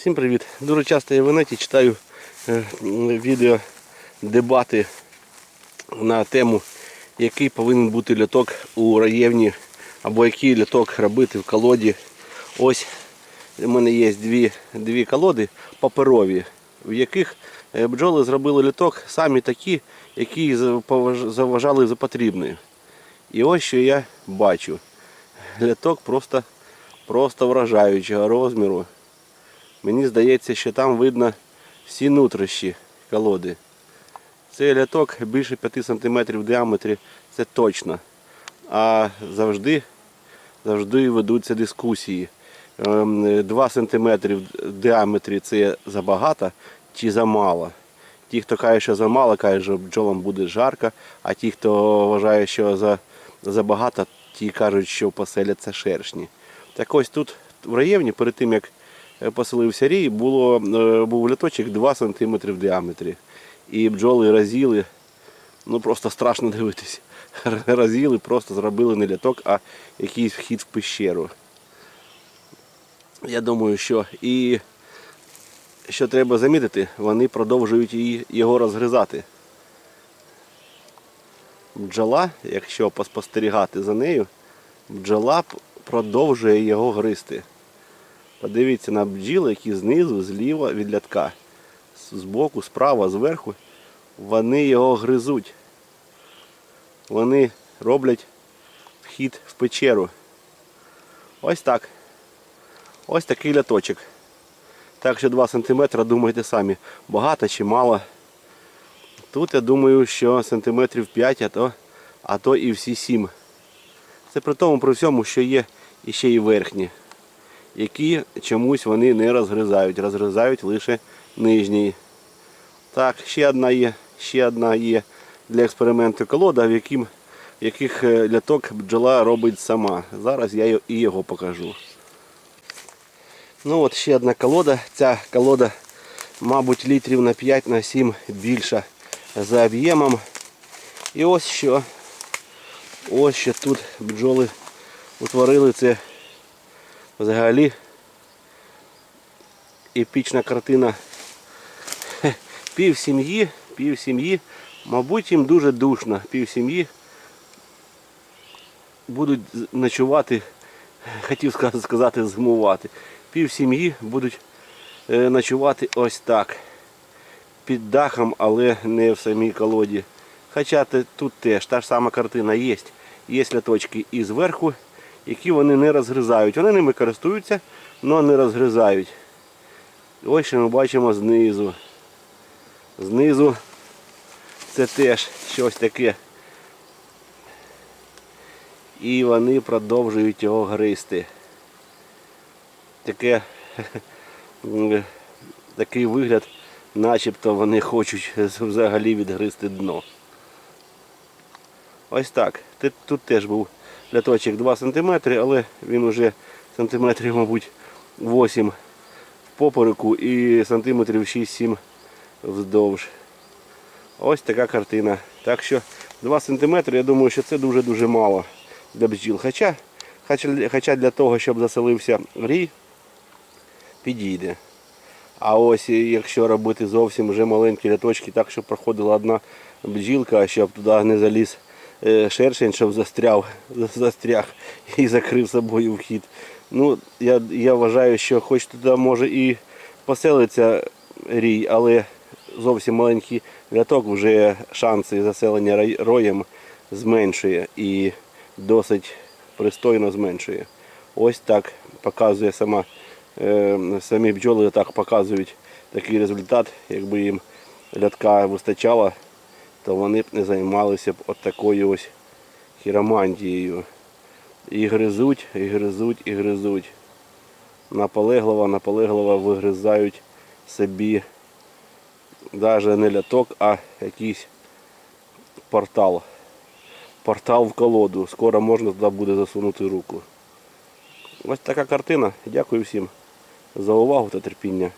Всім привіт! Дуже часто я в інеті читаю е, відео дебати на тему, який повинен бути льоток у раєвні, або який льоток робити в колоді. Ось у мене є дві, дві колоди паперові, в яких е, бджоли зробили льоток самі такі, які заважали за потрібне. І ось що я бачу. Льоток просто, просто вражаючого розміру. Мені здається, що там видно всі нутрощі колоди. Цей ляток більше 5 см в діаметрі, це точно. А завжди, завжди ведуться дискусії. 2 см в діаметрі це забагато чи замало. Ті, хто каже, що замало, кажуть, що бджолам буде жарко, а ті, хто вважає, що за, забагато, ті кажуть, що поселяться шершні. Так ось тут в районі, перед тим як поселився рій, було, е, був літочок 2 см в діаметрі. І бджоли разіли, ну просто страшно дивитись. Разіли, просто зробили не літок, а якийсь вхід в пещеру. Я думаю, що і що треба замітити, вони продовжують його розгризати. Бджола, якщо поспостерігати за нею, бджола продовжує його гризти. Подивіться на бджіли, які знизу, зліва від лятка. З- Збоку, справа, зверху, вони його гризуть. Вони роблять вхід в печеру. Ось так. Ось такий ляточок. Так що 2 см, думайте самі, багато чи мало. Тут я думаю, що сантиметрів 5, а то, а то і всі 7. Це при тому при всьому, що є іще і верхні, які чомусь вони не розгризають, розгризають лише нижній. Так, ще одна є, ще одна є для експерименту колода, в яким, яких е, ляток бджола робить сама. Зараз я і його покажу. Ну от ще одна колода. Ця колода, мабуть, літрів на 5 на 7 більша за об'ємом. І ось що. Ось що тут бджоли утворили це взагалі епічна картина. Пів сім'ї, пів сім'ї, мабуть, їм дуже душно. Пів сім'ї будуть ночувати, хотів сказати, зимувати. Пів сім'ї будуть е, ночувати ось так. Під дахом, але не в самій колоді. Хоча тут теж та ж сама картина є. Є ляточки і зверху, які вони не розгризають. Вони ними користуються, але не розгризають. Ось що ми бачимо знизу. Знизу це теж щось таке. І вони продовжують його гризти. Таке, такий вигляд, начебто вони хочуть взагалі відгризти дно. Ось так. Тут теж був ляточок 2 см, але він уже сантиметрів, мабуть, 8 в попереку і сантиметрів 6-7 вздовж. Ось така картина. Так що 2 см, я думаю, що це дуже-дуже мало для бджіл. Хоча, хоча, для того, щоб заселився рій, підійде. А ось якщо робити зовсім вже маленькі ряточки, так, щоб проходила одна бджілка, щоб туди не заліз шершень, щоб застряв, застряг і закрив собою вхід. Ну, я, я вважаю, що хоч туди може і поселиться рій, але зовсім маленький ряток вже шанси заселення роєм зменшує і досить пристойно зменшує. Ось так показує сама, е, самі бджоли так показують такий результат. Якби їм рядка вистачало, то вони б не займалися б от такою ось хіромантією. І гризуть, і гризуть, і гризуть. Наполегливо, наполегливо вигризають собі навіть не ляток, а якийсь портал. Портал в колоду. Скоро можна туди буде засунути руку. Ось така картина. Дякую всім за увагу та терпіння.